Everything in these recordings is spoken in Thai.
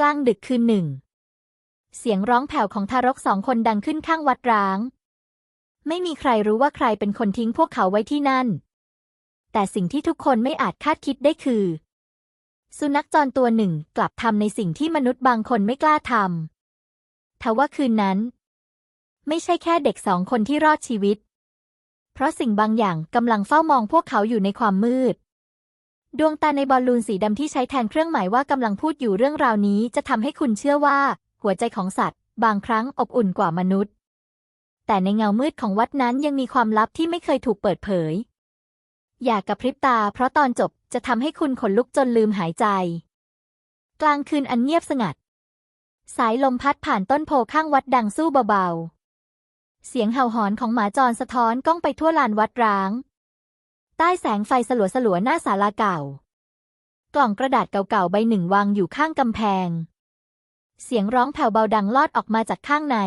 กลางดึกคืนหนึ่ง เสียงร้องแผ่วของทารกสองคนดังขึ้นข้างวัดร้าง ไม่มีใครรู้ว่าใครเป็นคนทิ้งพวกเขาไว้ที่นั่น แต่สิ่งที่ทุกคนไม่อาจคาดคิดได้คือ สุนัขจรตัวหนึ่งกลับทำในสิ่งที่มนุษย์บางคนไม่กล้าทำทว่าคืนนั้น ไม่ใช่แค่เด็กสองคนที่รอดชีวิต เพราะสิ่งบางอย่างกำลังเฝ้ามองพวกเขาอยู่ในความมืด ดวงตาในบอลลูนสีดำที่ใช้แทนเครื่องหมายว่ากำลังพูดอยู่เรื่องราวนี้จะทำให้คุณเชื่อว่า หัวใจของสัตว์ บางครั้งอบอุ่นกว่ามนุษย์ แต่ในเงามืดของวัดนั้นยังมีความลับที่ไม่เคยถูกเปิดเผย อย่ากกระพริบตา เพราะตอนจบจะทำให้คุณขนลุกจนลืมหายใจ กลางคืนอันเงียบสงัด สายลมพัดผ่านต้นโพข้างวัดดังสู้เบาๆ เสียงเห่าหอนของหมาจรสะท้อนก้องไปทั่วลานวัดร้าง ใต้แสงไฟสลัวสลัวๆหน้าศาลาเก่า กล่องกระดาษเก่าๆใบหนึ่งวางอยู่ข้างกำแพง เสียงร้องแผ่วเบาดังลอดออกมาจากข้างใน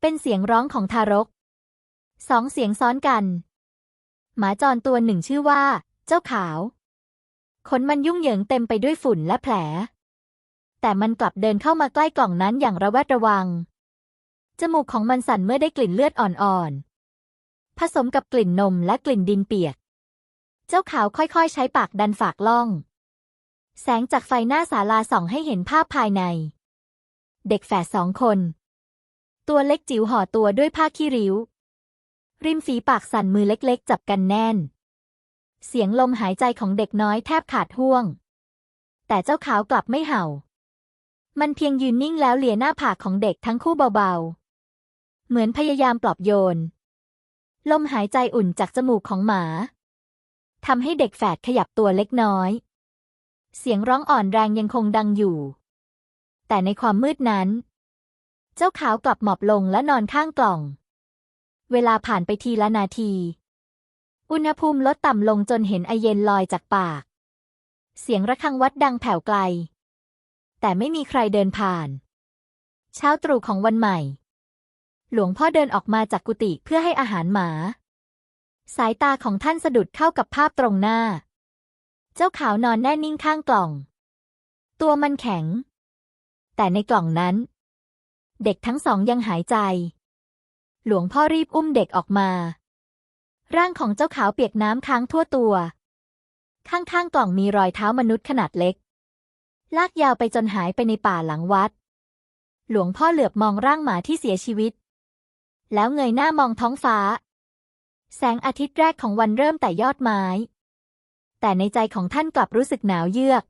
เป็นเสียงร้องของทารก สองเสียงซ้อนกัน หมาจรตัวหนึ่งชื่อว่า เจ้าขาวขนมันยุ่งเหยิงเต็มไปด้วยฝุ่นและแผล แต่มันกลับเดินเข้ามาใกล้กล่องนั้นอย่างระแวดระวัง จมูกของมันสั่นเมื่อได้กลิ่นเลือดอ่อนๆ ผสมกับกลิ่นนมและกลิ่นดินเปียก เจ้าขาวค่อยๆ ใช้ปากดันฝากล่อง แสงจากไฟหน้าศาลาส่องให้เห็นภาพภายใน เด็กแฝดสองคน ตัวเล็กจิ๋วห่อตัวด้วยผ้าขี้ริ้ว ริมฝีปากสั่นมือเล็กๆ จับกันแน่น เสียงลมหายใจของเด็กน้อยแทบขาดห่วง แต่เจ้าขาวกลับไม่เห่า มันเพียงยืนนิ่งแล้วเหลียหน้าผากของเด็กทั้งคู่เบาๆ เหมือนพยายามปลอบโยน ลมหายใจอุ่นจากจมูกของหมาทำให้เด็กแฝดขยับตัวเล็กน้อย เสียงร้องอ่อนแรงยังคงดังอยู่ แต่ในความมืดนั้น เจ้าขาวกลับหมอบลงและนอนข้างกล่อง เวลาผ่านไปทีละนาที อุณหภูมิลดต่ำลงจนเห็นไอเย็นลอยจากปาก เสียงระฆังวัดดังแผ่วไกล แต่ไม่มีใครเดินผ่าน เช้าตรู่ของวันใหม่ หลวงพ่อเดินออกมาจากกุฏิเพื่อให้อาหารหมา สายตาของท่านสะดุดเข้ากับภาพตรงหน้า เจ้าขาวนอนแน่นิ่งข้างกล่อง ตัวมันแข็ง แต่ในกล่องนั้น เด็กทั้งสองยังหายใจ หลวงพ่อรีบอุ้มเด็กออกมา ร่างของเจ้าขาวเปียกน้ำค้างทั่วตัว ข้างๆกล่องมีรอยเท้ามนุษย์ขนาดเล็ก ลากยาวไปจนหายไปในป่าหลังวัดหลวงพ่อเหลือบมองร่างหมาที่เสียชีวิต แล้วเงยหน้ามองท้องฟ้า แสงอาทิตย์แรกของวันเริ่มแต่ยอดไม้ แต่ในใจของท่านกลับรู้สึกหนาวเยือก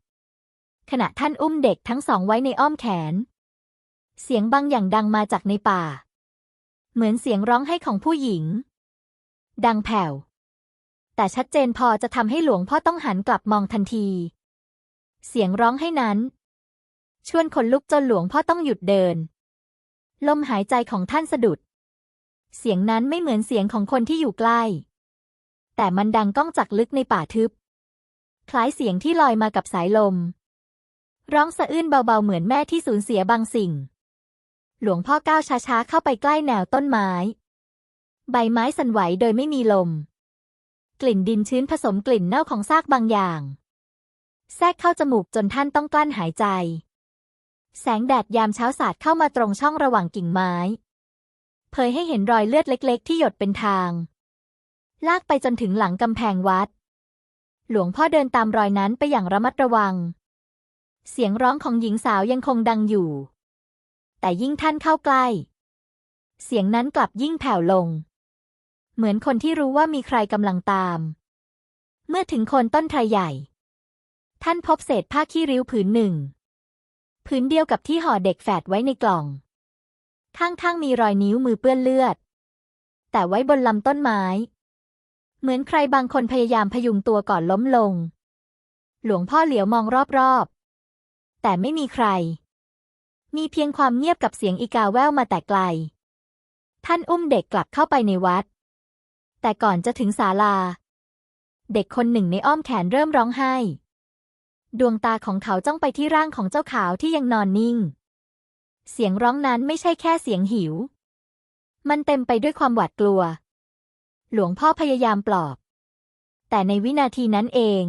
ขณะท่านอุ้มเด็กทั้งสองไว้ในอ้อมแขน เสียงบางอย่างดังมาจากในป่า เหมือนเสียงร้องไห้ของผู้หญิง ดังแผ่ว แต่ชัดเจนพอจะทำให้หลวงพ่อต้องหันกลับมองทันที เสียงร้องให้นั้นชวนขนลุกจนหลวงพ่อต้องหยุดเดิน ลมหายใจของท่านสะดุด เสียงนั้นไม่เหมือนเสียงของคนที่อยู่ใกล้ แต่มันดังก้องจากลึกในป่าทึบ คล้ายเสียงที่ลอยมากับสายลม ร้องสะอื้นเบาๆเหมือนแม่ที่สูญเสียบางสิ่ง หลวงพ่อก้าวช้าๆเข้าไปใกล้แนวต้นไม้ ใบไม้สั่นไหวโดยไม่มีลม กลิ่นดินชื้นผสมกลิ่นเน่าของซากบางอย่าง แทรกเข้าจมูกจนท่านต้องกลั้นหายใจ แสงแดดยามเช้าสาดเข้ามาตรงช่องระหว่างกิ่งไม้ เผยให้เห็นรอยเลือดเล็กๆ ที่หยดเป็นทาง ลากไปจนถึงหลังกำแพงวัด หลวงพ่อเดินตามรอยนั้นไปอย่างระมัดระวัง เสียงร้องของหญิงสาวยังคงดังอยู่ แต่ยิ่งท่านเข้าใกล้ เสียงนั้นกลับยิ่งแผ่วลง เหมือนคนที่รู้ว่ามีใครกำลังตาม เมื่อถึงคนต้นไทรใหญ่ ท่านพบเศษผ้าขี้ริ้วผืนหนึ่ง ผืนเดียวกับที่ห่อเด็กแฝดไว้ในกล่อง ข้างๆมีรอยนิ้วมือเปื้อนเลือด แต่ไว้บนลำต้นไม้ เหมือนใครบางคนพยายามพยุงตัวก่อนล้มลง หลวงพ่อเหลียวมองรอบๆ แต่ไม่มีใคร มีเพียงความเงียบกับเสียงอีกาแว่วมาแต่ไกล ท่านอุ้มเด็กกลับเข้าไปในวัด แต่ก่อนจะถึงศาลา เด็กคนหนึ่งในอ้อมแขนเริ่มร้องไห้ ดวงตาของเขาจ้องไปที่ร่างของเจ้าขาวที่ยังนอนนิ่ง เสียงร้องนั้นไม่ใช่แค่เสียงหิว มันเต็มไปด้วยความหวาดกลัว หลวงพ่อพยายามปลอบ แต่ในวินาทีนั้นเอง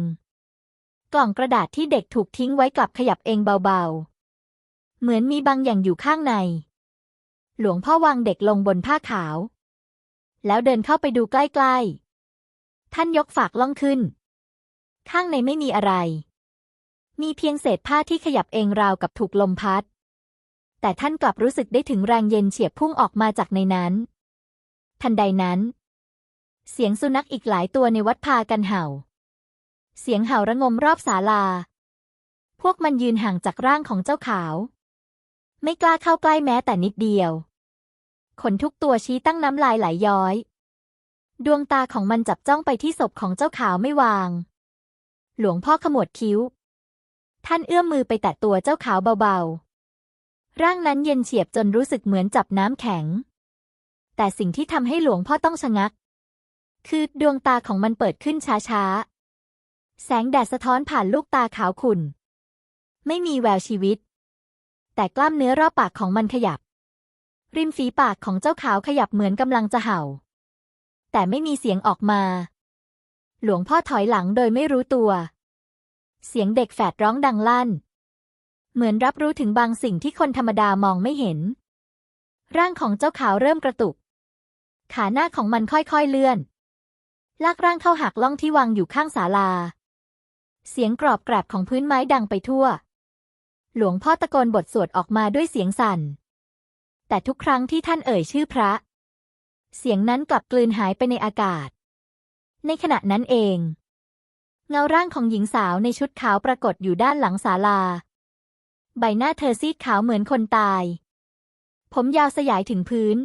กล่องกระดาษที่เด็กถูกทิ้งไว้กลับขยับเองเบาๆ เหมือนมีบางอย่างอยู่ข้างใน หลวงพ่อวางเด็กลงบนผ้าขาว แล้วเดินเข้าไปดูใกล้ๆ ท่านยกฝากล่องขึ้น ข้างในไม่มีอะไรมีเพียงเศษผ้าที่ขยับเองราวกับถูกลมพัด แต่ท่านกลับรู้สึกได้ถึงแรงเย็นเฉียบพุ่งออกมาจากในนั้น ทันใดนั้น เสียงสุนัขอีกหลายตัวในวัดพากันเห่า เสียงเห่าระงมรอบศาลา พวกมันยืนห่างจากร่างของเจ้าขาว ไม่กล้าเข้าใกล้แม้แต่นิดเดียว ขนทุกตัวชี้ตั้งน้ำลายไหลย้อย ดวงตาของมันจับจ้องไปที่ศพของเจ้าขาวไม่วาง หลวงพ่อขมวดคิ้ว ท่านเอื้อมมือไปแตะตัวเจ้าขาวเบาๆ ร่างนั้นเย็นเฉียบจนรู้สึกเหมือนจับน้ำแข็ง แต่สิ่งที่ทำให้หลวงพ่อต้องชะงัก คือดวงตาของมันเปิดขึ้นช้าๆ แสงแดดสะท้อนผ่านลูกตาขาวขุ่น ไม่มีแววชีวิต แต่กล้ามเนื้อรอบปากของมันขยับ ริมฝีปากของเจ้าขาวขยับเหมือนกำลังจะเห่า แต่ไม่มีเสียงออกมา หลวงพ่อถอยหลังโดยไม่รู้ตัว เสียงเด็กแฝดร้องดังลั่น เหมือนรับรู้ถึงบางสิ่งที่คนธรรมดามองไม่เห็น ร่างของเจ้าขาวเริ่มกระตุก ขาหน้าของมันค่อยๆเลื่อน ลากร่างเข้าหักล่องที่วางอยู่ข้างศาลา เสียงกรอบแกรบของพื้นไม้ดังไปทั่ว หลวงพ่อตะโกนบทสวดออกมาด้วยเสียงสั่น แต่ทุกครั้งที่ท่านเอ่ยชื่อพระ เสียงนั้นกลับกลืนหายไปในอากาศ ในขณะนั้นเอง เงาร่างของหญิงสาวในชุดขาวปรากฏอยู่ด้านหลังศาลา ใบหน้าเธอซีดขาวเหมือนคนตาย ผมยาวสยายถึงพื้น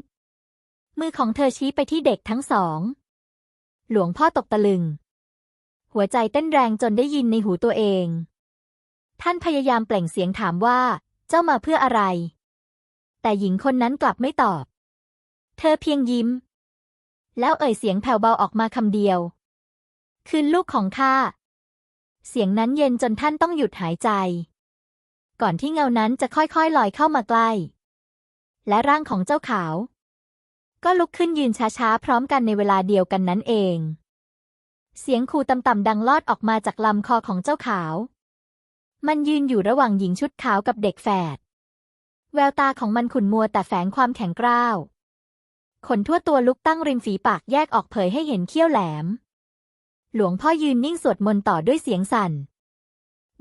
มือของเธอชี้ไปที่เด็กทั้งสอง หลวงพ่อตกตะลึง หัวใจเต้นแรงจนได้ยินในหูตัวเอง ท่านพยายามเปล่งเสียงถามว่า เจ้ามาเพื่ออะไร แต่หญิงคนนั้นกลับไม่ตอบ เธอเพียงยิ้ม แล้วเอ่ยเสียงแผ่วเบาออกมาคำเดียว คืนลูกของข้า เสียงนั้นเย็นจนท่านต้องหยุดหายใจ ก่อนที่เงานั้นจะค่อยๆลอยเข้ามาใกล้ และร่างของเจ้าขาว ก็ลุกขึ้นยืนช้าๆ พร้อมกันในเวลาเดียวกันนั้นเอง เสียงคูต่ำๆดังลอดออกมาจากลำคอของเจ้าขาว มันยืนอยู่ระหว่างหญิงชุดขาวกับเด็กแฝด แววตาของมันขุ่นมัวแต่แฝงความแข็งกร้าว ขนทั่วตัวลุกตั้งริมฝีปากแยกออกเผยให้เห็นเขี้ยวแหลม หลวงพ่อยืนนิ่งสวดมนต์ต่อด้วยเสียงสั่น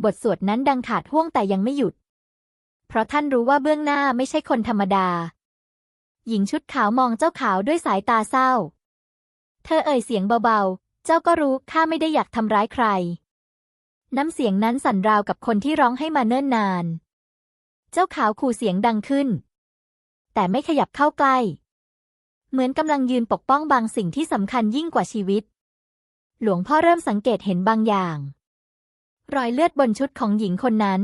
บทสวดนั้นดังขาดห่วงแต่ยังไม่หยุด เพราะท่านรู้ว่าเบื้องหน้าไม่ใช่คนธรรมดา หญิงชุดขาวมองเจ้าขาวด้วยสายตาเศร้า เธอเอ่ยเสียงเบาๆ เจ้าก็รู้ข้าไม่ได้อยากทำร้ายใคร น้ำเสียงนั้นสั่นราวกับคนที่ร้องให้มาเนิ่นนาน เจ้าขาวขู่เสียงดังขึ้น แต่ไม่ขยับเข้าใกล้ เหมือนกำลังยืนปกป้องบางสิ่งที่สำคัญยิ่งกว่าชีวิต หลวงพ่อเริ่มสังเกตเห็นบางอย่าง รอยเลือดบนชุดของหญิงคนนั้น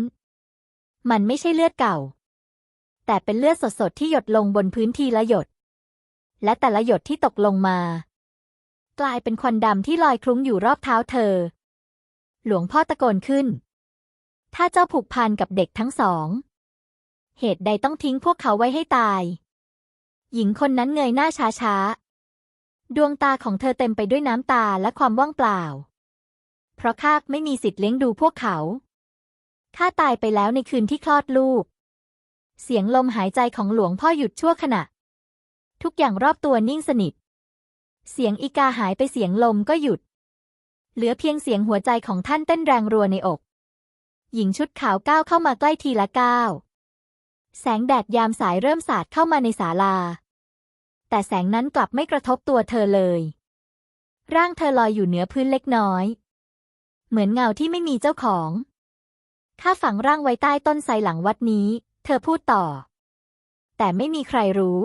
มันไม่ใช่เลือดเก่า แต่เป็นเลือดสดๆที่หยดลงบนพื้นทีละหยด และแต่ละหยดที่ตกลงมา กลายเป็นควันดำที่ลอยคลุ้งอยู่รอบเท้าเธอ หลวงพ่อตะโกนขึ้น ถ้าเจ้าผูกพันกับเด็กทั้งสอง เหตุใดต้องทิ้งพวกเขาไว้ให้ตาย หญิงคนนั้นเงยหน้าช้าๆดวงตาของเธอเต็มไปด้วยน้ำตาและความว่างเปล่า เพราะข้าไม่มีสิทธิ์เลี้ยงดูพวกเขา ข้าตายไปแล้วในคืนที่คลอดลูก เสียงลมหายใจของหลวงพ่อหยุดชั่วขณะ ทุกอย่างรอบตัวนิ่งสนิท เสียงอีกาหายไปเสียงลมก็หยุด เหลือเพียงเสียงหัวใจของท่านเต้นแรงรัวในอก หญิงชุดขาวก้าวเข้ามาใกล้ทีละก้าว แสงแดดยามสายเริ่มสาดเข้ามาในศาลา แต่แสงนั้นกลับไม่กระทบตัวเธอเลยร่างเธอลอยอยู่เหนือพื้นเล็กน้อย เหมือนเงาที่ไม่มีเจ้าของ ข้าฝังร่างไว้ใต้ต้นไทรหลังวัดนี้ เธอพูดต่อ แต่ไม่มีใครรู้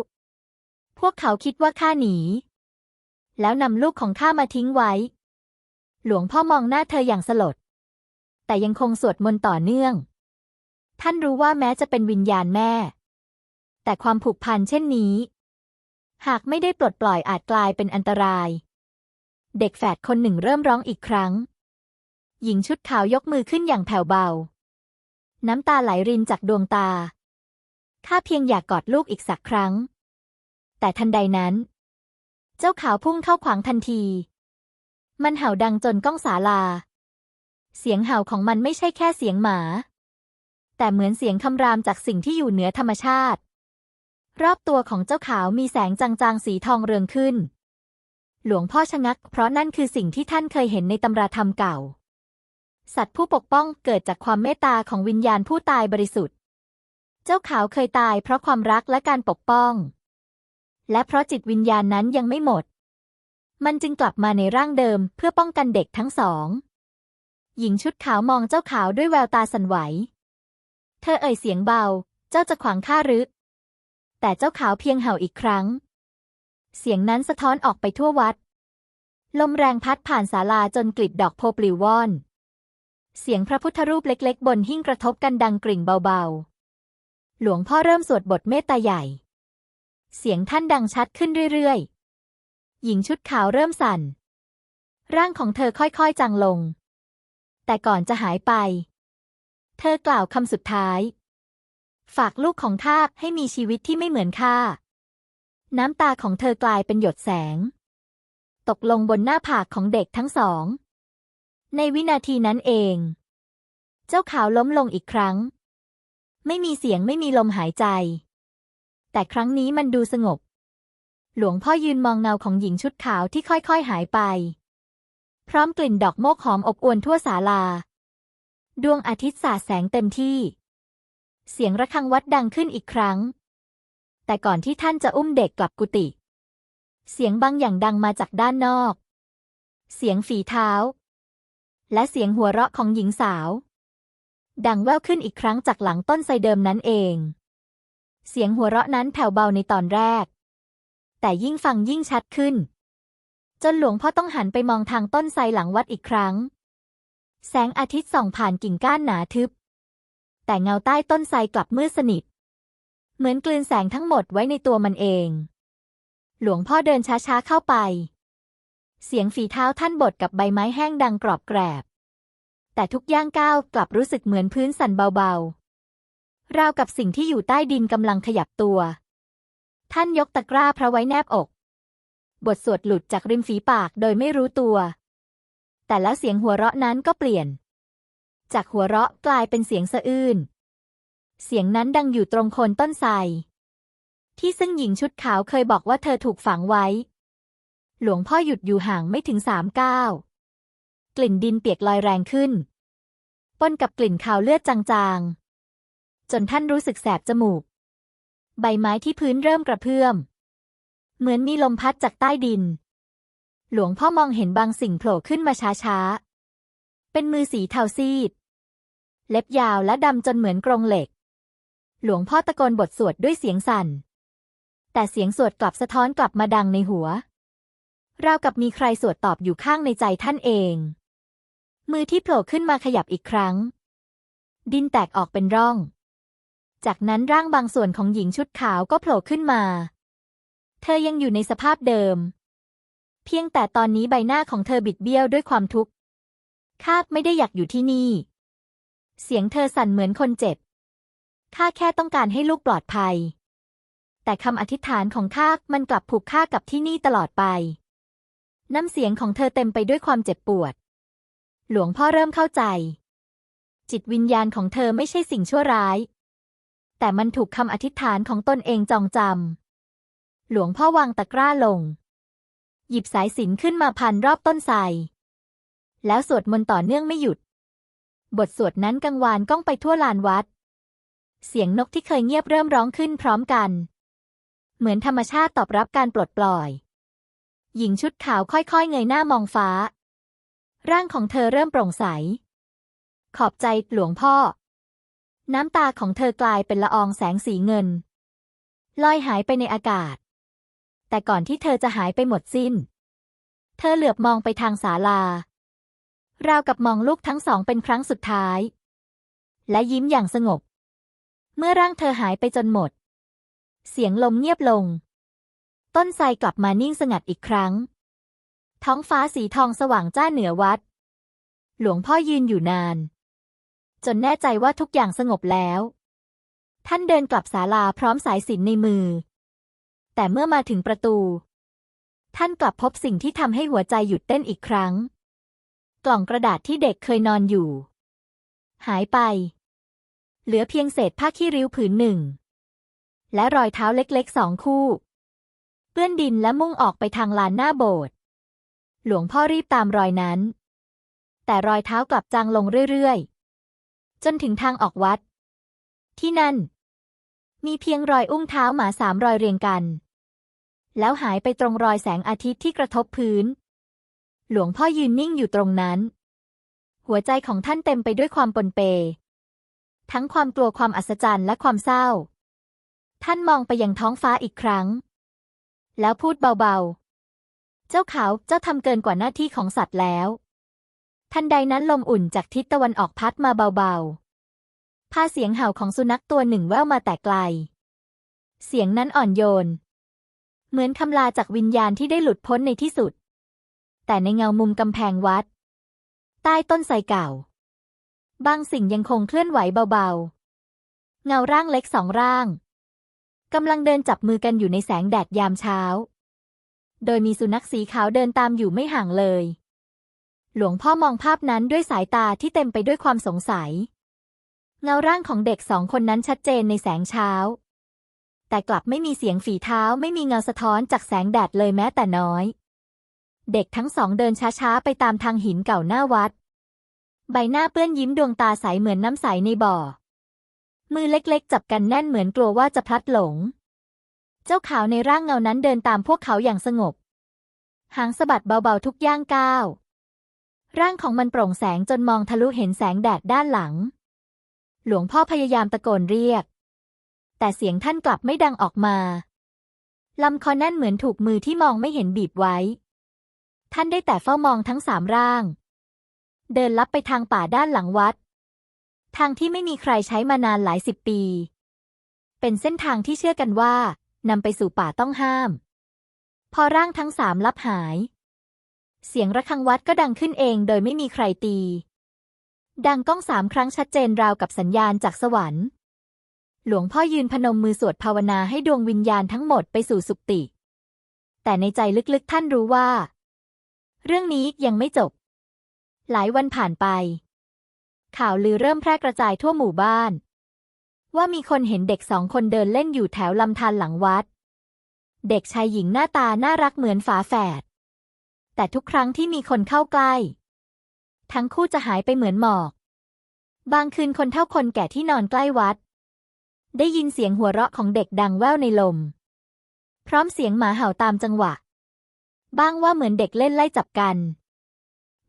พวกเขาคิดว่าข้าหนี แล้วนำลูกของข้ามาทิ้งไว้ หลวงพ่อมองหน้าเธออย่างสลด แต่ยังคงสวดมนต์ต่อเนื่อง ท่านรู้ว่าแม้จะเป็นวิญญาณแม่ แต่ความผูกพันเช่นนี้ หากไม่ได้ปลดปล่อยอาจกลายเป็นอันตราย เด็กแฝดคนหนึ่งเริ่มร้องอีกครั้ง หญิงชุดขาวยกมือขึ้นอย่างแผ่วเบา น้ำตาไหลรินจากดวงตา ข้าเพียงอยากกอดลูกอีกสักครั้ง แต่ทันใดนั้น เจ้าขาวพุ่งเข้าขวางทันที มันเห่าดังจนก้องศาลา เสียงเห่าของมันไม่ใช่แค่เสียงหมา แต่เหมือนเสียงคำรามจากสิ่งที่อยู่เหนือธรรมชาติ รอบตัวของเจ้าขาวมีแสงจางๆสีทองเรืองขึ้น หลวงพ่อชะงัก เพราะนั่นคือสิ่งที่ท่านเคยเห็นในตำราธรรมเก่า สัตว์ผู้ปกป้องเกิดจากความเมตตาของวิญญาณผู้ตายบริสุทธิ์ เจ้าขาวเคยตายเพราะความรักและการปกป้อง และเพราะจิตวิญญาณนั้นยังไม่หมด มันจึงกลับมาในร่างเดิมเพื่อป้องกันเด็กทั้งสอง หญิงชุดขาวมองเจ้าขาวด้วยแววตาสั่นไหว เธอเอ่ยเสียงเบา เจ้าจะขวางข้าหรือ แต่เจ้าขาวเพียงเห่าอีกครั้ง เสียงนั้นสะท้อนออกไปทั่ววัด ลมแรงพัดผ่านศาลาจนกลีบดอกโพปลิวว่อน เสียงพระพุทธรูปเล็ก ๆ บนหิ้งกระทบกันดังกริ่งเบาๆ หลวงพ่อเริ่มสวดบทเมตตาใหญ่ เสียงท่านดังชัดขึ้นเรื่อยๆ หญิงชุดขาวเริ่มสั่น ร่างของเธอค่อยๆจางลง แต่ก่อนจะหายไป เธอกล่าวคำสุดท้าย ฝากลูกของข้าให้มีชีวิตที่ไม่เหมือนข้า น้ำตาของเธอกลายเป็นหยดแสง ตกลงบนหน้าผากของเด็กทั้งสอง ในวินาทีนั้นเอง เจ้าขาวล้มลงอีกครั้ง ไม่มีเสียงไม่มีลมหายใจ แต่ครั้งนี้มันดูสงบ หลวงพ่อยืนมองเงาของหญิงชุดขาวที่ค่อยๆหายไป พร้อมกลิ่นดอกโมกหอมอบอวนทั่วศาลา ดวงอาทิตย์สาดแสงเต็มที่ เสียงระฆังวัดดังขึ้นอีกครั้ง แต่ก่อนที่ท่านจะอุ้มเด็กกลับกุฏิเสียงบางอย่างดังมาจากด้านนอก เสียงฝีเท้า และเสียงหัวเราะของหญิงสาว ดังแว่วขึ้นอีกครั้งจากหลังต้นไทรเดิมนั้นเอง เสียงหัวเราะนั้นแผ่วเบาในตอนแรก แต่ยิ่งฟังยิ่งชัดขึ้น จนหลวงพ่อต้องหันไปมองทางต้นไทรหลังวัดอีกครั้ง แสงอาทิตย์ส่องผ่านกิ่งก้านหนาทึบ แต่เงาใต้ต้นไทรกลับมืดสนิท เหมือนกลืนแสงทั้งหมดไว้ในตัวมันเอง หลวงพ่อเดินช้าๆเข้าไป เสียงฝีเท้าท่านบดกับใบไม้แห้งดังกรอบแกรบ แต่ทุกย่างก้าวกลับรู้สึกเหมือนพื้นสั่นเบาๆ ราวกับสิ่งที่อยู่ใต้ดินกำลังขยับตัว ท่านยกตะกร้าพระไว้แนบอก บทสวดหลุดจากริมฝีปากโดยไม่รู้ตัว แต่แล้วเสียงหัวเราะนั้นก็เปลี่ยน จากหัวเราะกลายเป็นเสียงสะอื้น เสียงนั้นดังอยู่ตรงโคนต้นไทรที่ซึ่งหญิงชุดขาวเคยบอกว่าเธอถูกฝังไว้ หลวงพ่อหยุดอยู่ห่างไม่ถึงสามก้าวกลิ่นดินเปียกลอยแรงขึ้น ปนกับกลิ่นคาวเลือดจางๆ จนท่านรู้สึกแสบจมูก ใบไม้ที่พื้นเริ่มกระเพื่อม เหมือนมีลมพัดจากใต้ดิน หลวงพ่อมองเห็นบางสิ่งโผล่ขึ้นมาช้าๆ เป็นมือสีเทาซีด เล็บยาวและดำจนเหมือนกรงเหล็ก หลวงพ่อตะโกนบทสวดด้วยเสียงสั่น แต่เสียงสวดกลับสะท้อนกลับมาดังในหัว ราวกับมีใครสวดตอบอยู่ข้างในใจท่านเอง มือที่โผล่ขึ้นมาขยับอีกครั้ง ดินแตกออกเป็นร่อง จากนั้นร่างบางส่วนของหญิงชุดขาวก็โผล่ขึ้นมา เธอยังอยู่ในสภาพเดิม เพียงแต่ตอนนี้ใบหน้าของเธอบิดเบี้ยวด้วยความทุกข์ข้าไม่ได้อยากอยู่ที่นี่ เสียงเธอสั่นเหมือนคนเจ็บ ข้าแค่ต้องการให้ลูกปลอดภัย แต่คำอธิษฐานของข้ามันกลับผูกข้ากับที่นี่ตลอดไป น้ำเสียงของเธอเต็มไปด้วยความเจ็บปวด หลวงพ่อเริ่มเข้าใจ จิตวิญญาณของเธอไม่ใช่สิ่งชั่วร้าย แต่มันถูกคำอธิษฐานของตนเองจองจำ หลวงพ่อวางตะกร้าลง หยิบสายสินขึ้นมาพันรอบต้นไทรแล้วสวดมนต์ต่อเนื่องไม่หยุด บทสวดนั้นกังวานก้องไปทั่วลานวัด เสียงนกที่เคยเงียบเริ่มร้องขึ้นพร้อมกัน เหมือนธรรมชาติตอบรับการปลดปล่อย หญิงชุดขาวค่อยๆ เงยหน้ามองฟ้า ร่างของเธอเริ่มโปร่งใส ขอบใจหลวงพ่อ น้ำตาของเธอกลายเป็นละอองแสงสีเงิน ลอยหายไปในอากาศ แต่ก่อนที่เธอจะหายไปหมดสิ้น เธอเหลือบมองไปทางศาลา ราวกับมองลูกทั้งสองเป็นครั้งสุดท้าย และยิ้มอย่างสงบ เมื่อร่างเธอหายไปจนหมด เสียงลมเงียบลง ต้นไทรกลับมานิ่งสงัดอีกครั้ง ท้องฟ้าสีทองสว่างจ้าเหนือวัด หลวงพ่อยืนอยู่นาน จนแน่ใจว่าทุกอย่างสงบแล้ว ท่านเดินกลับศาลาพร้อมสายสิญจนในมือ แต่เมื่อมาถึงประตู ท่านกลับพบสิ่งที่ทำให้หัวใจหยุดเต้นอีกครั้ง กล่องกระดาษที่เด็กเคยนอนอยู่ หายไป เหลือเพียงเศษผ้าขี้ริ้วผืนหนึ่งและรอยเท้าเล็กๆสองคู่ เปื้อนดินและมุ่งออกไปทางลานหน้าโบสถ์หลวงพ่อรีบตามรอยนั้น แต่รอยเท้ากลับจางลงเรื่อยๆ จนถึงทางออกวัด ที่นั่น มีเพียงรอยอุ้งเท้าหมาสามรอยเรียงกัน แล้วหายไปตรงรอยแสงอาทิตย์ที่กระทบพื้น หลวงพ่อยืนนิ่งอยู่ตรงนั้น หัวใจของท่านเต็มไปด้วยความปนเป ทั้งความกลัวความอัศจรรย์และความเศร้า ท่านมองไปยังท้องฟ้าอีกครั้ง แล้วพูดเบาๆ เจ้าขาวเจ้าทำเกินกว่าหน้าที่ของสัตว์แล้ว ทันใดนั้นลมอุ่นจากทิศตะวันออกพัดมาเบาๆ พาเสียงเห่าของสุนัขตัวหนึ่งแว่วมาแต่ไกล เสียงนั้นอ่อนโยน เหมือนคำลาจากวิญญาณที่ได้หลุดพ้นในที่สุด แต่ในเงามุมกำแพงวัด ใต้ต้นไทรเก่า บางสิ่งยังคงเคลื่อนไหวเบาๆ เงาร่างเล็กสองร่าง กำลังเดินจับมือกันอยู่ในแสงแดดยามเช้า โดยมีสุนัขสีขาวเดินตามอยู่ไม่ห่างเลย หลวงพ่อมองภาพนั้นด้วยสายตาที่เต็มไปด้วยความสงสัย เงาร่างของเด็กสองคนนั้นชัดเจนในแสงเช้า แต่กลับไม่มีเสียงฝีเท้าไม่มีเงาสะท้อนจากแสงแดดเลยแม้แต่น้อย เด็กทั้งสองเดินช้าๆไปตามทางหินเก่าหน้าวัด ใบหน้าเปื้อนยิ้มดวงตาใสเหมือนน้ำใสในบ่อ มือเล็กๆ จับกันแน่นเหมือนกลัวว่าจะพลัดหลง เจ้าขาวในร่างเงานั้นเดินตามพวกเขาอย่างสงบ หางสะบัดเบาๆทุกย่างก้าว ร่างของมันโปร่งแสงจนมองทะลุเห็นแสงแดดด้านหลัง หลวงพ่อพยายามตะโกนเรียก แต่เสียงท่านกลับไม่ดังออกมาลำคอแน่นเหมือนถูกมือที่มองไม่เห็นบีบไว้ ท่านได้แต่เฝ้ามองทั้งสามร่าง เดินลับไปทางป่าด้านหลังวัด ทางที่ไม่มีใครใช้มานานหลายสิบปี เป็นเส้นทางที่เชื่อกันว่านำไปสู่ป่าต้องห้าม พอร่างทั้งสามลับหาย เสียงระฆังวัดก็ดังขึ้นเองโดยไม่มีใครตี ดังก้องสามครั้งชัดเจนราวกับสัญญาณจากสวรรค์ หลวงพ่อยืนพนมมือสวดภาวนาให้ดวงวิญญาณทั้งหมดไปสู่สุคติ แต่ในใจลึกๆท่านรู้ว่า เรื่องนี้ยังไม่จบ หลายวันผ่านไป ข่าวลือเริ่มแพร่กระจายทั่วหมู่บ้าน ว่ามีคนเห็นเด็กสองคนเดินเล่นอยู่แถวลำธารหลังวัด เด็กชายหญิงหน้าตาน่ารักเหมือนฝาแฝด แต่ทุกครั้งที่มีคนเข้าใกล้ ทั้งคู่จะหายไปเหมือนหมอก บางคืนคนเท่าคนแก่ที่นอนใกล้วัด ได้ยินเสียงหัวเราะของเด็กดังแว่วในลม พร้อมเสียงหมาเห่าตามจังหวะ บ้างว่าเหมือนเด็กเล่นไล่จับกัน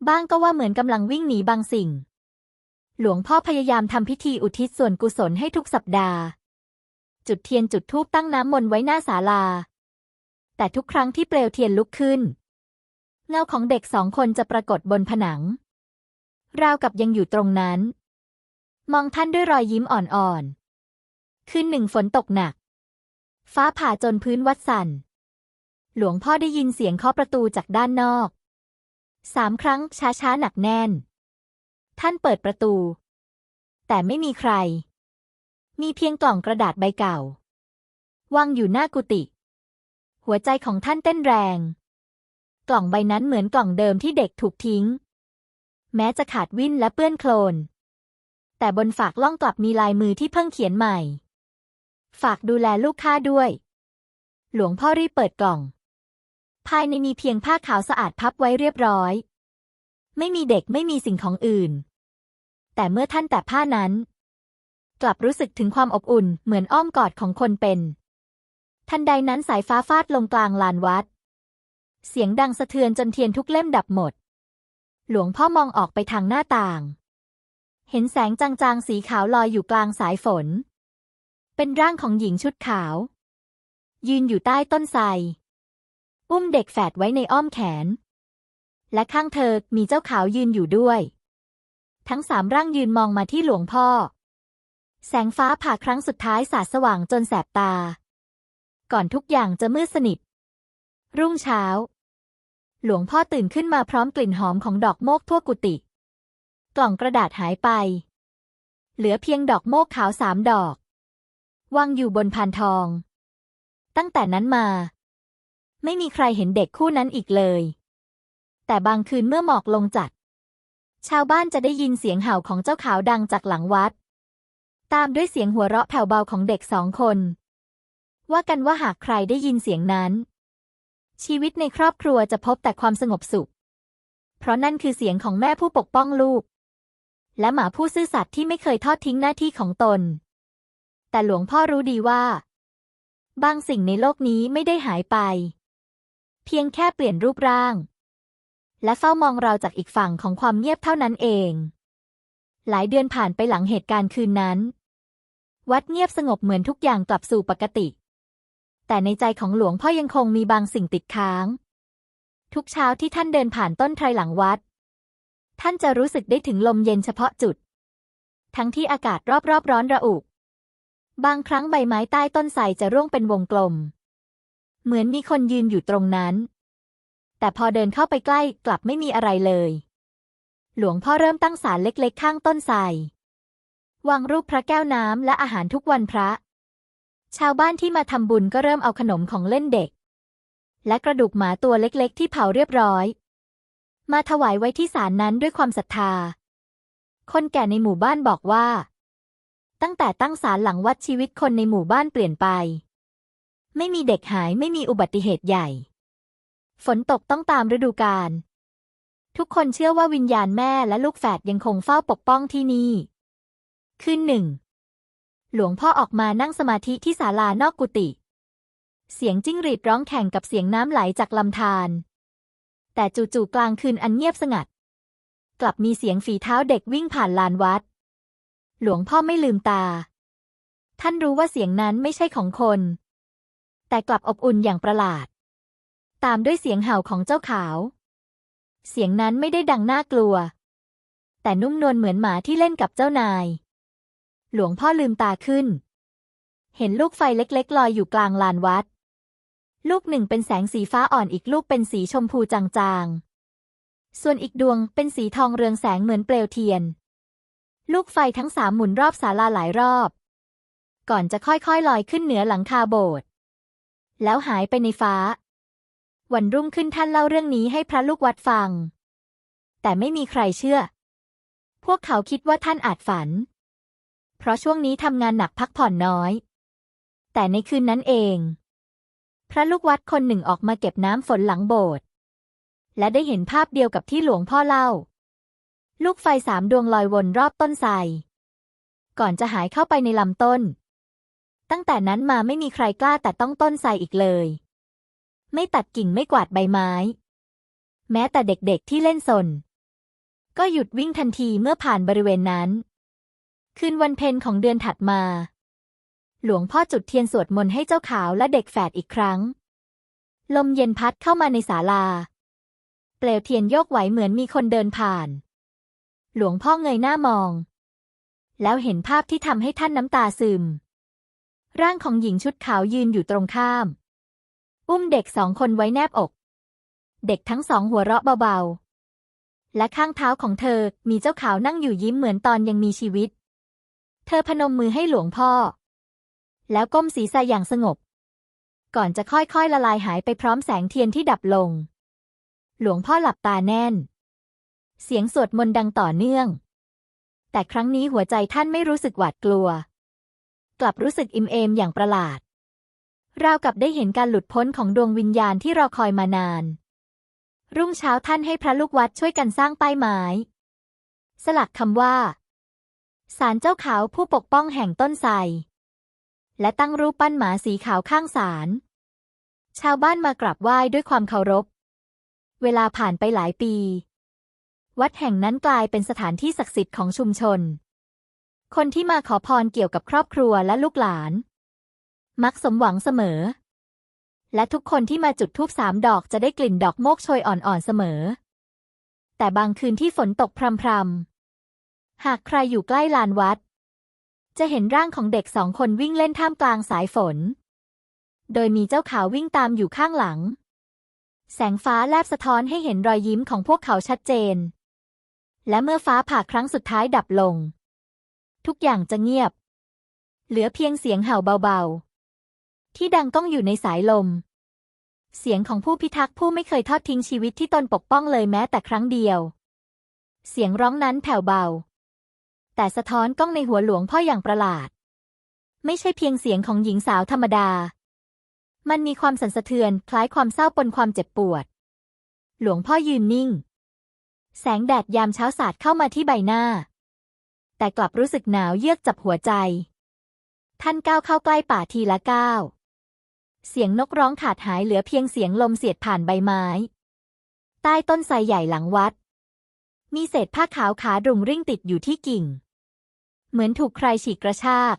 บ้างก็ว่าเหมือนกำลังวิ่งหนีบางสิ่ง หลวงพ่อพยายามทำพิธีอุทิศส่วนกุศลให้ทุกสัปดาห์ จุดเทียนจุดธูปตั้งน้ำมนต์ไว้หน้าศาลา แต่ทุกครั้งที่เปลวเทียนลุกขึ้น เงาของเด็กสองคนจะปรากฏบนผนัง ราวกับยังอยู่ตรงนั้น มองท่านด้วยรอยยิ้มอ่อนๆ คืนหนึ่งฝนตกหนัก ฟ้าผ่าจนพื้นวัดสั่น หลวงพ่อได้ยินเสียงเคาะประตูจากด้านนอก สามครั้งช้าๆหนักแน่น ท่านเปิดประตู แต่ไม่มีใคร มีเพียงกล่องกระดาษใบเก่าวางอยู่หน้ากุฏิหัวใจของท่านเต้นแรง กล่องใบนั้นเหมือนกล่องเดิมที่เด็กถูกทิ้ง แม้จะขาดวิ่นและเปื้อนโคลน แต่บนฝากล่องกลับมีลายมือที่เพิ่งเขียนใหม่ ฝากดูแลลูกข้าด้วย หลวงพ่อรีบเปิดกล่อง ภายในมีเพียงผ้าขาวสะอาดพับไว้เรียบร้อย ไม่มีเด็กไม่มีสิ่งของอื่น แต่เมื่อท่านแตะผ้านั้น กลับรู้สึกถึงความอบอุ่นเหมือนอ้อมกอดของคนเป็น ทันใดนั้นสายฟ้าฟาดลงกลางลานวัด เสียงดังสะเทือนจนเทียนทุกเล่มดับหมด หลวงพ่อมองออกไปทางหน้าต่าง เห็นแสงจางๆสีขาวลอยอยู่กลางสายฝน เป็นร่างของหญิงชุดขาว ยืนอยู่ใต้ต้นไทรอุ้มเด็กแฝดไว้ในอ้อมแขน และข้างเธอมีเจ้าขาวยืนอยู่ด้วย ทั้งสามร่างยืนมองมาที่หลวงพ่อ แสงฟ้าผ่าครั้งสุดท้ายสาดสว่างจนแสบตา ก่อนทุกอย่างจะมืดสนิท รุ่งเช้า หลวงพ่อตื่นขึ้นมาพร้อมกลิ่นหอมของดอกโมกทั่วกุฏิ กล่องกระดาษหายไป เหลือเพียงดอกโมกขาวสามดอก วางอยู่บนพานทอง ตั้งแต่นั้นมา ไม่มีใครเห็นเด็กคู่นั้นอีกเลย แต่บางคืนเมื่อหมอกลงจัด ชาวบ้านจะได้ยินเสียงเห่าของเจ้าขาวดังจากหลังวัด ตามด้วยเสียงหัวเราะแผ่วเบาของเด็กสองคน ว่ากันว่าหากใครได้ยินเสียงนั้น ชีวิตในครอบครัวจะพบแต่ความสงบสุข เพราะนั่นคือเสียงของแม่ผู้ปกป้องลูก และหมาผู้ซื่อสัตย์ที่ไม่เคยทอดทิ้งหน้าที่ของตน แต่หลวงพ่อรู้ดีว่า บางสิ่งในโลกนี้ไม่ได้หายไป เพียงแค่เปลี่ยนรูปร่าง และเฝ้ามองเราจากอีกฝั่งของความเงียบเท่านั้นเอง หลายเดือนผ่านไปหลังเหตุการณ์คืนนั้น วัดเงียบสงบเหมือนทุกอย่างกลับสู่ปกติ แต่ในใจของหลวงพ่อยังคงมีบางสิ่งติดค้าง ทุกเช้าที่ท่านเดินผ่านต้นไทรหลังวัด ท่านจะรู้สึกได้ถึงลมเย็นเฉพาะจุด ทั้งที่อากาศรอบๆร้อนระอุบางครั้งใบไม้ใต้ต้นไทรจะร่วงเป็นวงกลม เหมือนมีคนยืนอยู่ตรงนั้น แต่พอเดินเข้าไปใกล้กลับไม่มีอะไรเลย หลวงพ่อเริ่มตั้งศาลเล็กๆ ข้างต้นไทรวางรูปพระแก้วน้ำและอาหารทุกวันพระ ชาวบ้านที่มาทำบุญก็เริ่มเอาขนมของเล่นเด็ก และกระดูกหมาตัวเล็กๆ ที่เผาเรียบร้อย มาถวายไว้ที่ศาลนั้นด้วยความศรัทธา คนแก่ในหมู่บ้านบอกว่า ตั้งแต่ตั้งศาลหลังวัดชีวิตคนในหมู่บ้านเปลี่ยนไป ไม่มีเด็กหายไม่มีอุบัติเหตุใหญ่ ฝนตกต้องตามฤดูกาลทุกคนเชื่อว่าวิญญาณแม่และลูกแฝดยังคงเฝ้าปกป้องที่นี่ คืนหนึ่ง หลวงพ่อออกมานั่งสมาธิที่ศาลานอกกุฏิเสียงจิ้งหรีดร้องแข่งกับเสียงน้ำไหลจากลำธารแต่จู่ๆกลางคืนอันเงียบสงัด กลับมีเสียงฝีเท้าเด็กวิ่งผ่านลานวัด หลวงพ่อไม่ลืมตา ท่านรู้ว่าเสียงนั้นไม่ใช่ของคน แต่กลับอบอุ่นอย่างประหลาด ตามด้วยเสียงเห่าของเจ้าขาว เสียงนั้นไม่ได้ดังน่ากลัว แต่นุ่มนวลเหมือนหมาที่เล่นกับเจ้านาย หลวงพ่อลืมตาขึ้น เห็นลูกไฟเล็กๆ ลอยอยู่กลางลานวัด ลูกหนึ่งเป็นแสงสีฟ้าอ่อนอีกลูกเป็นสีชมพูจางๆ ส่วนอีกดวงเป็นสีทองเรืองแสงเหมือนเปลวเทียน ลูกไฟทั้งสามหมุนรอบศาลาหลายรอบ ก่อนจะค่อยๆลอยขึ้นเหนือหลังคาโบสถ์แล้วหายไปในฟ้า วันรุ่งขึ้นท่านเล่าเรื่องนี้ให้พระลูกวัดฟัง แต่ไม่มีใครเชื่อ พวกเขาคิดว่าท่านอาจฝัน เพราะช่วงนี้ทำงานหนักพักผ่อนน้อย แต่ในคืนนั้นเอง พระลูกวัดคนหนึ่งออกมาเก็บน้ำฝนหลังโบสถ์และได้เห็นภาพเดียวกับที่หลวงพ่อเล่า ลูกไฟสามดวงลอยวนรอบต้นไทรก่อนจะหายเข้าไปในลำต้น ตั้งแต่นั้นมาไม่มีใครกล้าแต่ต้องต้นไทรอีกเลย ไม่ตัดกิ่งไม่กวาดใบไม้ แม้แต่เด็กๆที่เล่นสน ก็หยุดวิ่งทันทีเมื่อผ่านบริเวณนั้น คืนวันเพ็ญของเดือนถัดมา หลวงพ่อจุดเทียนสวดมนต์ให้เจ้าขาวและเด็กแฝดอีกครั้ง ลมเย็นพัดเข้ามาในศาลา เปลวเทียนโยกไหวเหมือนมีคนเดินผ่าน หลวงพ่อเงยหน้ามอง แล้วเห็นภาพที่ทำให้ท่านน้ำตาซึมร่างของหญิงชุดขาวยืนอยู่ตรงข้าม อุ้มเด็กสองคนไว้แนบอก เด็กทั้งสองหัวเราะเบาๆ และข้างเท้าของเธอมีเจ้าขาวนั่งอยู่ยิ้มเหมือนตอนยังมีชีวิต เธอพนมมือให้หลวงพ่อ แล้วก้มศีรษะอย่างสงบ ก่อนจะค่อยๆละลายหายไปพร้อมแสงเทียนที่ดับลง หลวงพ่อหลับตาแน่น เสียงสวดมนต์ดังต่อเนื่อง แต่ครั้งนี้หัวใจท่านไม่รู้สึกหวาดกลัว กลับรู้สึกอิ่มเอมอย่างประหลาด ราวกับได้เห็นการหลุดพ้นของดวงวิญญาณที่รอคอยมานาน รุ่งเช้าท่านให้พระลูกวัดช่วยกันสร้างป้ายไม้ สลักคำว่าศาลเจ้าขาวผู้ปกป้องแห่งต้นไทรและตั้งรูปปั้นหมาสีขาวข้างศาล ชาวบ้านมากราบไหว้ด้วยความเคารพ เวลาผ่านไปหลายปี วัดแห่งนั้นกลายเป็นสถานที่ศักดิ์สิทธิ์ของชุมชน คนที่มาขอพรเกี่ยวกับครอบครัวและลูกหลาน มักสมหวังเสมอ และทุกคนที่มาจุดธูปสามดอกจะได้กลิ่นดอกโมกโชยอ่อนๆเสมอ แต่บางคืนที่ฝนตกพรำๆ หากใครอยู่ใกล้ลานวัด จะเห็นร่างของเด็กสองคนวิ่งเล่นท่ามกลางสายฝน โดยมีเจ้าขาววิ่งตามอยู่ข้างหลัง แสงฟ้าแลบสะท้อนให้เห็นรอยยิ้มของพวกเขาชัดเจน และเมื่อฟ้าผ่าครั้งสุดท้ายดับลง ทุกอย่างจะเงียบ เหลือเพียงเสียงเห่าเบาๆ ที่ดังก้องอยู่ในสายลม เสียงของผู้พิทักษ์ผู้ไม่เคยทอดทิ้งชีวิตที่ตนปกป้องเลยแม้แต่ครั้งเดียว เสียงร้องนั้นแผ่วเบา แต่สะท้อนกล้องในหัวหลวงพ่ออย่างประหลาด ไม่ใช่เพียงเสียงของหญิงสาวธรรมดา มันมีความสั่นสะเทือนคล้ายความเศร้าปนความเจ็บปวด หลวงพ่อยืนนิ่ง แสงแดดยามเช้าสาดเข้ามาที่ใบหน้า แต่กลับรู้สึกหนาวเยือกจับหัวใจท่านก้าวเข้าใกล้ป่าทีละก้าว เสียงนกร้องขาดหายเหลือเพียงเสียงลมเสียดผ่านใบไม้ ใต้ต้นไทรใหญ่หลังวัด มีเศษผ้าขาวขาดรุงริ่งติดอยู่ที่กิ่ง เหมือนถูกใครฉีกกระชาก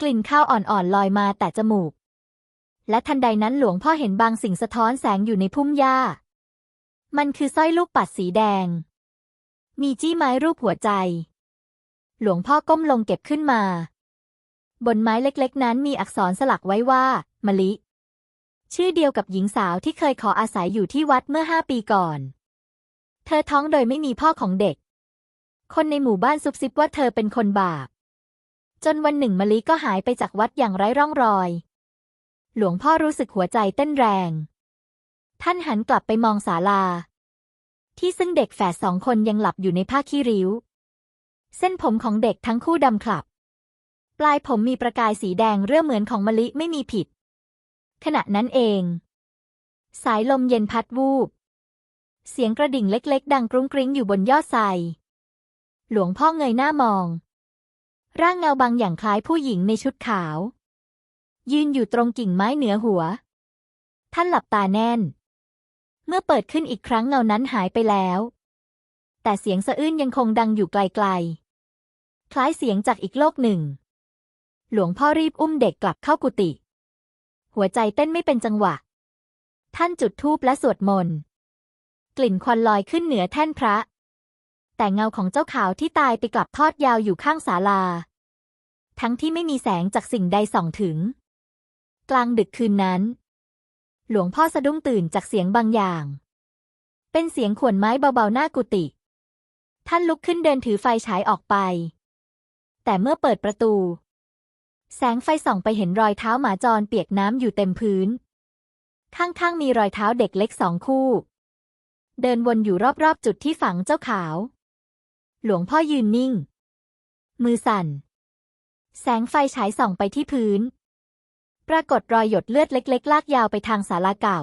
กลิ่นข้าวอ่อนๆลอยมาแต่จมูก และทันใดนั้นหลวงพ่อเห็นบางสิ่งสะท้อนแสงอยู่ในพุ่มหญ้า มันคือสร้อยลูกปัดสีแดง มีจี้ไม้รูปหัวใจ หลวงพ่อก้มลงเก็บขึ้นมา บนไม้เล็กๆ นั้นมีอักษรสลักไว้ว่า มะลิ ชื่อเดียวกับหญิงสาวที่เคยขออาศัยอยู่ที่วัดเมื่อห้าปีก่อน เธอท้องโดยไม่มีพ่อของเด็ก คนในหมู่บ้านซุบซิบว่าเธอเป็นคนบาป จนวันหนึ่งมะลิก็หายไปจากวัดอย่างไร้ร่องรอย หลวงพ่อรู้สึกหัวใจเต้นแรง ท่านหันกลับไปมองศาลา ที่ซึ่งเด็กแฝดสองคนยังหลับอยู่ในผ้าขี้ริ้ว เส้นผมของเด็กทั้งคู่ดำคลับปลายผมมีประกายสีแดงเรื่อเหมือนของมะลิไม่มีผิด ขณะนั้นเอง สายลมเย็นพัดวูบ เสียงกระดิ่งเล็ก ๆ ดังกรุ้งกริ้งอยู่บนยอดไทรหลวงพ่อเงยหน้ามอง ร่างเงาบางอย่างคล้ายผู้หญิงในชุดขาว ยืนอยู่ตรงกิ่งไม้เหนือหัว ท่านหลับตาแน่น เมื่อเปิดขึ้นอีกครั้งเงานั้นหายไปแล้ว แต่เสียงสะอื้นยังคงดังอยู่ไกลๆ คล้ายเสียงจากอีกโลกหนึ่ง หลวงพ่อรีบอุ้มเด็กกลับเข้ากุฏิ หัวใจเต้นไม่เป็นจังหวะ ท่านจุดธูปและสวดมนต์ กลิ่นควันลอยขึ้นเหนือแท่นพระ แต่เงาของเจ้าขาวที่ตายไปกลับทอดยาวอยู่ข้างศาลา ทั้งที่ไม่มีแสงจากสิ่งใดส่องถึง กลางดึกคืนนั้น หลวงพ่อสะดุ้งตื่นจากเสียงบางอย่าง เป็นเสียงขวนไม้เบาๆหน้ากุฏิท่านลุกขึ้นเดินถือไฟฉายออกไป แต่เมื่อเปิดประตู แสงไฟส่องไปเห็นรอยเท้าหมาจรเปียกน้ำอยู่เต็มพื้น ข้างๆมีรอยเท้าเด็กเล็กสองคู่ เดินวนอยู่รอบๆจุดที่ฝังเจ้าขาว หลวงพ่อยืนนิ่ง มือสั่น แสงไฟฉายส่องไปที่พื้น ปรากฏรอยหยดเลือดเล็ก ๆ ลากยาวไปทางศาลาเก่า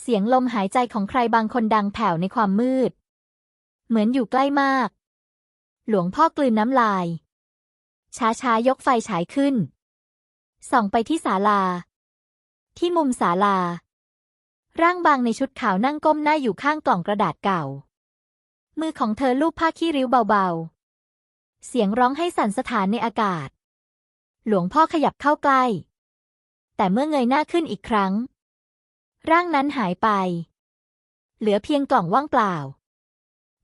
เสียงลมหายใจของใครบางคนดังแผ่วในความมืด เหมือนอยู่ใกล้มาก หลวงพ่อกลืนน้ำลาย ช้าๆยกไฟฉายขึ้น ส่องไปที่ศาลา ที่มุมศาลา ร่างบางในชุดขาวนั่งก้มหน้าอยู่ข้างกล่องกระดาษเก่า มือของเธอลูบผ้าขี้ริ้วเบาๆ เสียงร้องให้สั่นสะท้านในอากาศ หลวงพ่อขยับเข้าใกล้ แต่เมื่อเงยหน้าขึ้นอีกครั้ง ร่างนั้นหายไป เหลือเพียงกล่องว่างเปล่า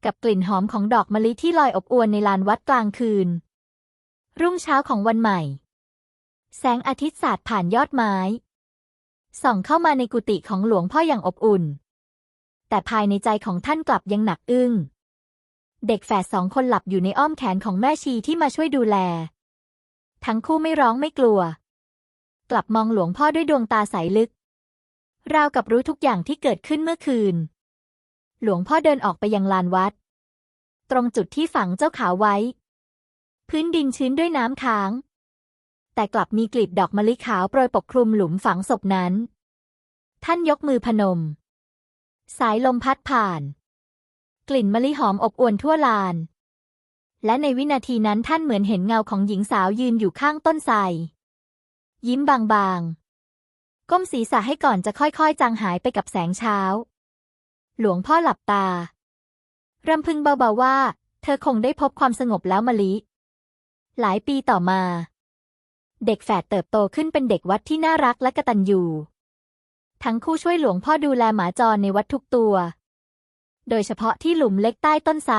กับกลิ่นหอมของดอกมะลิที่ลอยอบอวลในลานวัดกลางคืน รุ่งเช้าของวันใหม่ แสงอาทิตย์สาดผ่านยอดไม้ ส่องเข้ามาในกุฏิของหลวงพ่ออย่างอบอุ่น แต่ภายในใจของท่านกลับยังหนักอึ้ง เด็กแฝดสองคนหลับอยู่ในอ้อมแขนของแม่ชีที่มาช่วยดูแล ทั้งคู่ไม่ร้องไม่กลัว กลับมองหลวงพ่อด้วยดวงตาใสลึก ราวกับรู้ทุกอย่างที่เกิดขึ้นเมื่อคืน หลวงพ่อเดินออกไปยังลานวัด ตรงจุดที่ฝังเจ้าขาวไว้ พื้นดินชื้นด้วยน้ำค้าง แต่กลับมีกลีบดอกมะลิขาวโปรยปกคลุมหลุมฝังศพนั้น ท่านยกมือพนม สายลมพัดผ่าน กลิ่นมะลิหอมอบอวนทั่วลาน และในวินาทีนั้นท่านเหมือนเห็นเงาของหญิงสาวยืนอยู่ข้างต้นไทรยิ้มบางๆ ก้มศีรษะให้ก่อนจะค่อยๆ จางหายไปกับแสงเช้า หลวงพ่อหลับตารำพึงเบาๆว่า เธอคงได้พบความสงบแล้วมะลิ หลายปีต่อมา เด็กแฝดเติบโตขึ้นเป็นเด็กวัดที่น่ารักและกตัญญูทั้งคู่ช่วยหลวงพ่อดูแลหมาจรในวัดทุกตัว โดยเฉพาะที่หลุมเล็กใต้ต้นไทร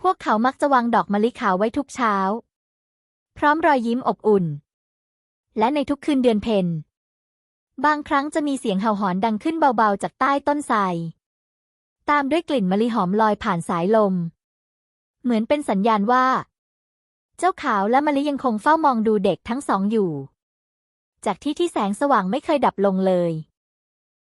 พวกเขามักจะวางดอกมะลิขาวไว้ทุกเช้า พร้อมรอยยิ้มอบอุ่น และในทุกคืนเดือนเพ็ญบางครั้งจะมีเสียงเห่าหอนดังขึ้นเบาๆจากใต้ต้นไทรตามด้วยกลิ่นมะลิหอมลอยผ่านสายลม เหมือนเป็นสัญญาณว่า เจ้าขาวและมะลิยังคงเฝ้ามองดูเด็กทั้งสองอยู่ จากที่ที่แสงสว่างไม่เคยดับลงเลย